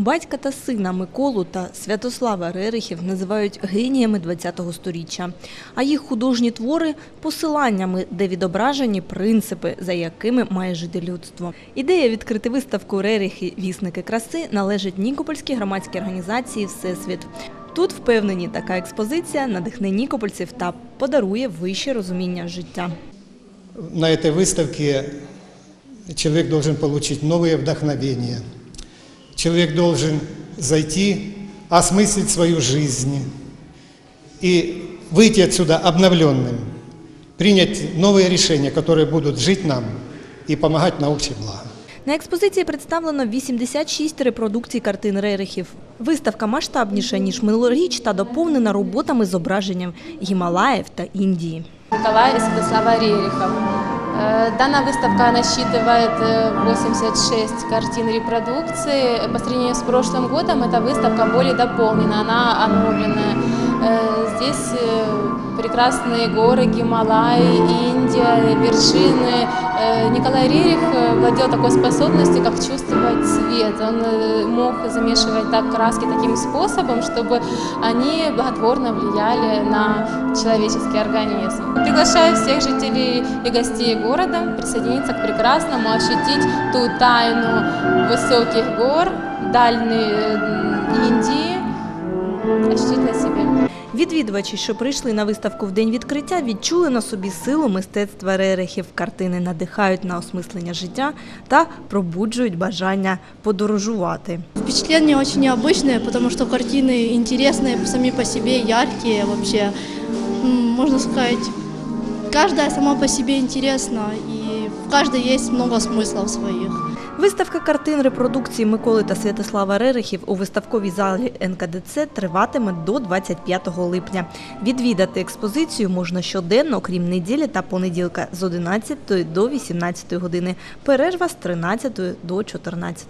Батька та сина Миколу та Святослава Рерихів називають геніями ХХ століття, а їх художні твори – посиланнями, де відображені принципи, за якими має жити людство. Ідея відкрити виставку Рерихи «Вісники краси» належить Нікопольській громадській організації «Всесвіт». Тут впевнені, така експозиція надихне нікопольців та подарує вище розуміння життя. На этой выставке человек должен получить новые вдохновения. Человек должен зайти, осмыслить свою жизнь и выйти отсюда обновленным, принять новые решения, которые будут жить нам и помогать на общее благо. На експозиції представлено 86 репродукцій картин Рерихів. Виставка масштабніша, ніж минулоріч, та доповнена роботами з зображенням Гімалаїв та Індії. Николая и Святослава Рерихов. Э, Данная выставка насчитывает э, 86 картин репродукции. По сравнению с прошлым годом эта выставка более дополнена, она обновленная. Э, Здесь э, прекрасные горы, Гималаи, Индия, вершины. Э, Николай Рерих владел такой способностью, как чувствовать цвет. Он мог замешивать так краски таким способом, чтобы они благотворно влияли на человеческий организм. Приглашаю всех жителей и гостей города присоединиться к прекрасному, ощутить ту тайну высоких гор, дальней Индии, ощутить на. Відвідувачі, що прийшли на виставку в день відкриття, відчули на собі силу мистецтва Рерихів. Картини надихають на осмислення життя та пробуджують бажання подорожувати. Впечатления очень необычные, потому что картины интересные сами по себе, яркие вообще. М, Можно сказать, каждая сама по себе интересна, и в каждой есть много смыслов своих. Виставка картин репродукції Миколи та Святослава Рерихів у виставковій залі НКДЦ триватиме до 25 липня. Відвідати експозицію можна щоденно, крім неділі та понеділка з 11 до 18 години. Перерва з 13 до 14.